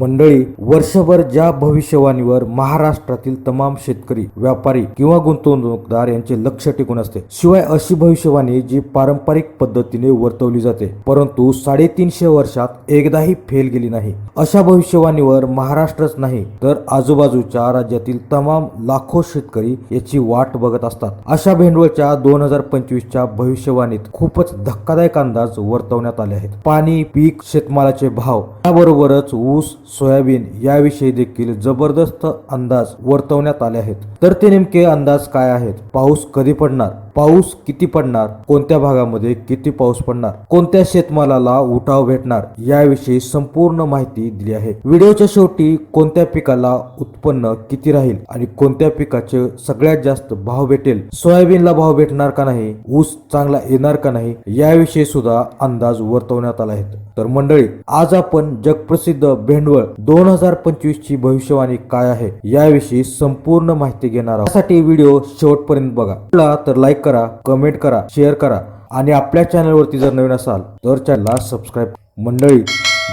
मंडळी वर्षभर ज्या भविष्यवाणीवर महाराष्ट्रातील तमाम शेतकरी व्यापारी किंवा गुंतवणूकदार यांचे लक्ष टिकून असते शिवाय अशी भविष्यवाणी जी पारंपरिक पद्धतीने वर्तवली जाते परंतु साडेतीनशे वर्षात एकदाही फेल गेली नाही. अशा भविष्यवाणीवर महाराष्ट्रच नाही तर आजूबाजूच्या राज्यातील तमाम लाखो शेतकरी याची वाट बघत असतात. अशा भेंडवळच्या दोन हजार पंचवीसच्या भविष्यवाणीत खूपच धक्कादायक अंदाज वर्तवण्यात आले आहेत. पाणी पीक शेतमालाचे भाव याबरोबरच ऊस सोयाबीन याविषयी देखील जबरदस्त अंदाज वर्तवण्यात आले आहेत. तर ते नेमके अंदाज काय आहेत? पाऊस कधी पडणार? पाऊस किती पडणार? कोणत्या भागामध्ये किती पाऊस पडणार? कोणत्या शेतमालाला उठाव भेटणार? याविषयी संपूर्ण माहिती दिली आहे. व्हिडिओच्या शेवटी कोणत्या पिकाला उत्पन्न किती राहील आणि कोणत्या पिकाचे सगळ्यात जास्त भाव भेटेल? सोयाबीनला भाव भेटणार का नाही? ऊस चांगला येणार का नाही? याविषयी सुद्धा अंदाज वर्तवण्यात आला आहे. तर मंडळी आज आपण जगप्रसिद्ध भेंडवळ दोन हजार पंचवीस ची भविष्यवाणी काय आहे याविषयी संपूर्ण माहिती घेणार आहोत. त्यासाठी व्हिडिओ शेवटपर्यंत बघा. आवडला तर लाईक करा कमेंट करा शेअर करा आणि आपल्या चॅनलवरती जर नवीन असाल तर चॅनलला सबस्क्राईब मंडळी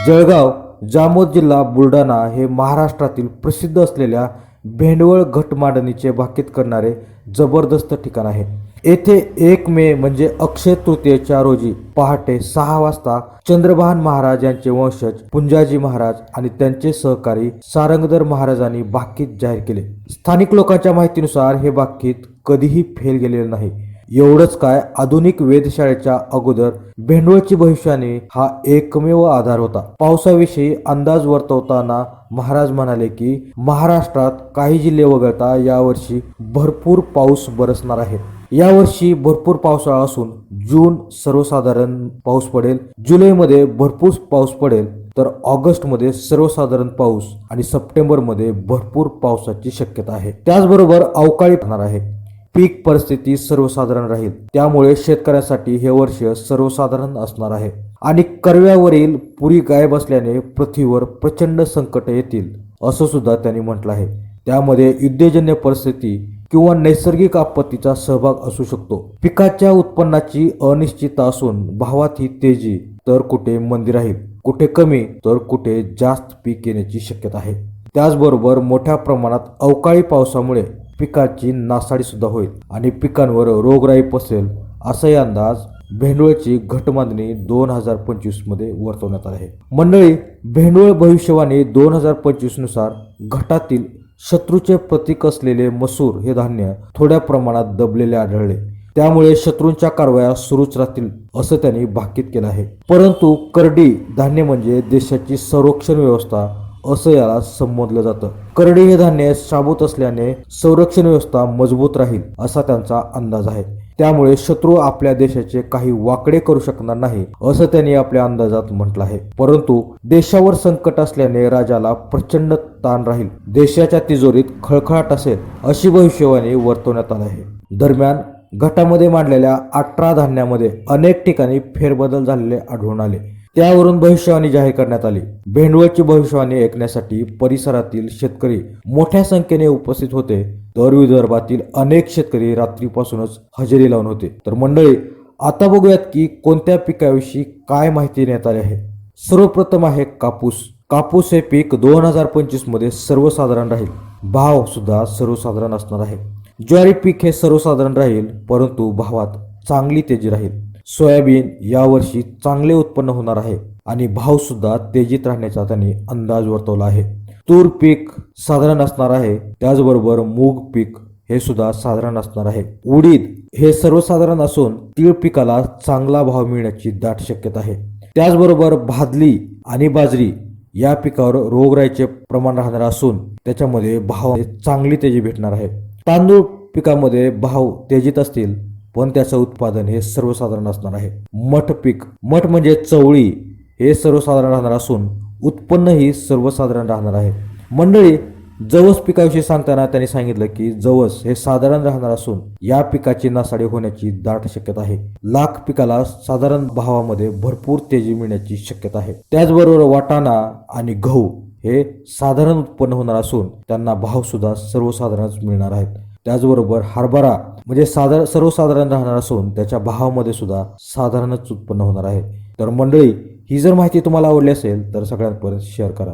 जळगाव जामोद जिल्हा बुलढाणा हे महाराष्ट्रातील प्रसिद्ध असलेल्या भेंडवळ घट मांडणीचे भाकीत करणारे जबरदस्त ठिकाण आहे. येथे एक मे म्हणजे अक्षय तृतीयेच्या रोजी पहाटे सहा वाजता चंद्रभान महाराज यांचे वंशज पुंजाजी महाराज आणि त्यांचे सहकारी सारंगधर महाराजांनी बाकीत जाहीर केले. स्थानिक लोकांच्या माहितीनुसार हे बाकीत कधीही फेल गेलेले नाही. एवढंच काय आधुनिक वेधशाळेच्या अगोदर भेंडवळची भविष्याने हा एकमेव आधार होता. पावसाविषयी अंदाज वर्तवताना महाराज म्हणाले की महाराष्ट्रात काही जिल्हे वगळता यावर्षी भरपूर पाऊस बरसणार आहे. यावर्षी भरपूर पावसाळा असून जून सर्वसाधारण पाऊस पडेल जुलैमध्ये भरपूर पाऊस पडेल तर ऑगस्टमध्ये सर्वसाधारण पाऊस आणि सप्टेंबरमध्ये भरपूर पावसाची शक्यता आहे. त्याचबरोबर अवकाळी पडणार आहे. पीक परिस्थिती सर्वसाधारण राहील. त्यामुळे शेतकऱ्यांसाठी हे वर्ष सर्वसाधारण असणार आहे. आणि कर्व्यावरील पुरी गायब असल्याने पृथ्वीवर प्रचंड संकट येतील असं सुद्धा त्यांनी म्हटलं आहे. त्यामध्ये युद्धजन्य परिस्थिती किंवा नैसर्गिक आपत्तीचा सहभाग असू शकतो. पिकाच्या उत्पन्नाची अनिश्चितता असून भावात ही तेजी तर कुठे मंदी राहील कुठे कमी तर कुठे जास्त पीक येण्याची शक्यता आहे. त्याचबरोबर मोठ्या प्रमाणात अवकाळी पावसामुळे पिकाची नासाडी सुद्धा होईल आणि पिकांवर रोगराई पसेल असाही अंदाज भेंडवळची घटमांडणी दोन हजार पंचवीसमध्ये वर्तवण्यात आले आहे. मंडळी भेंडवळ भविष्यवाणी दोन हजार पंचवीसनुसार घटातील शत्रूचे प्रतीक असलेले मसूर हे धान्य थोड्या प्रमाणात दबलेले आढळले. त्यामुळे शत्रूंच्या कारवाया सुरूच राहतील असं त्यांनी भाकीत केलं आहे. परंतु करडी धान्य म्हणजे देशाची संरक्षण व्यवस्था असं याला संबोधलं जातं. करडी हे धान्य साबूत असल्याने संरक्षण व्यवस्था मजबूत राहील असा त्यांचा अंदाज आहे. त्यामुळे शत्रू आपल्या देशाचे काही वाकडे करू शकणार नाही असं त्यांनी आपल्या अंदाजात म्हटलं आहे. परंतु देशावर संकट असल्याने राजाला प्रचंड ताण राहील. देशाच्या तिजोरीत खळखळाट असेल अशी भविष्यवाणी वर्तवण्यात आली आहे. दरम्यान गटामध्ये मांडलेल्या अठरा धान्यामध्ये अनेक ठिकाणी फेरबदल झालेले आढळून आले. त्यावरून भविष्यवाणी जाहीर करण्यात आली. भेंडवळची भविष्यवाणी ऐकण्यासाठी परिसरातील शेतकरी मोठ्या संख्येने उपस्थित होते. तर विदर्भातील अनेक शेतकरी रात्रीपासूनच हजेरी लावून होते. तर मंडळी आता बघूयात की कोणत्या पिकाविषयी काय माहिती देण्यात आली आहे. सर्वप्रथम आहे कापूस. कापूस हे पीक दोन हजार पंचवीसमध्ये सर्वसाधारण राहील. भाव सुद्धा सर्वसाधारण असणार आहे. ज्वारी पीक हे सर्वसाधारण राहील परंतु भावात चांगली तेजी राहील. सोयाबीन यावर्षी चांगले उत्पन्न होणार आहे आणि भाव सुद्धा तेजीत राहण्याचा त्यांनी अंदाज वर्तवला आहे. तूर पीक साधारण असणार आहे. त्याचबरोबर मूग पीक हे सुद्धा साधारण असणार आहे. उडीद हे सर्वसाधारण असून तीळ पिकाला चांगला भाव मिळण्याची दाट शक्यता आहे. त्याचबरोबर भादली आणि बाजरी या पिकावर रोगराईचे प्रमाण राहणार असून त्याच्यामध्ये भाव चांगली तेजी भेटणार आहे. तांदूळ पिकामध्ये भाव तेजीत असतील पण त्याचं उत्पादन हे सर्वसाधारण असणार आहे. मठ पीक मठ म्हणजे चवळी हे सर्वसाधारण राहणार असून उत्पन्नही सर्वसाधारण राहणार आहे. मंडळी जवस पिकाविषयी सांगताना त्यांनी सांगितलं की जवस हे साधारण राहणार असून या पिकाची नासाडी होण्याची दाट शक्यता आहे. लाख पिकाला साधारण भावामध्ये भरपूर तेजी मिळण्याची शक्यता आहे. त्याचबरोबर वाटाणा आणि गहू हे साधारण उत्पन्न होणार असून त्यांना भाव सुद्धा सर्वसाधारणच मिळणार आहेत. त्याचबरोबर हरभरा म्हणजे साधारण सर्वसाधारण राहणार असून त्याच्या भावामध्ये सुद्धा साधारणच उत्पन्न होणार आहे. तर मंडळी ही जर माहिती तुम्हाला आवडली असेल तर सगळ्यांपर्यंत शेअर करा.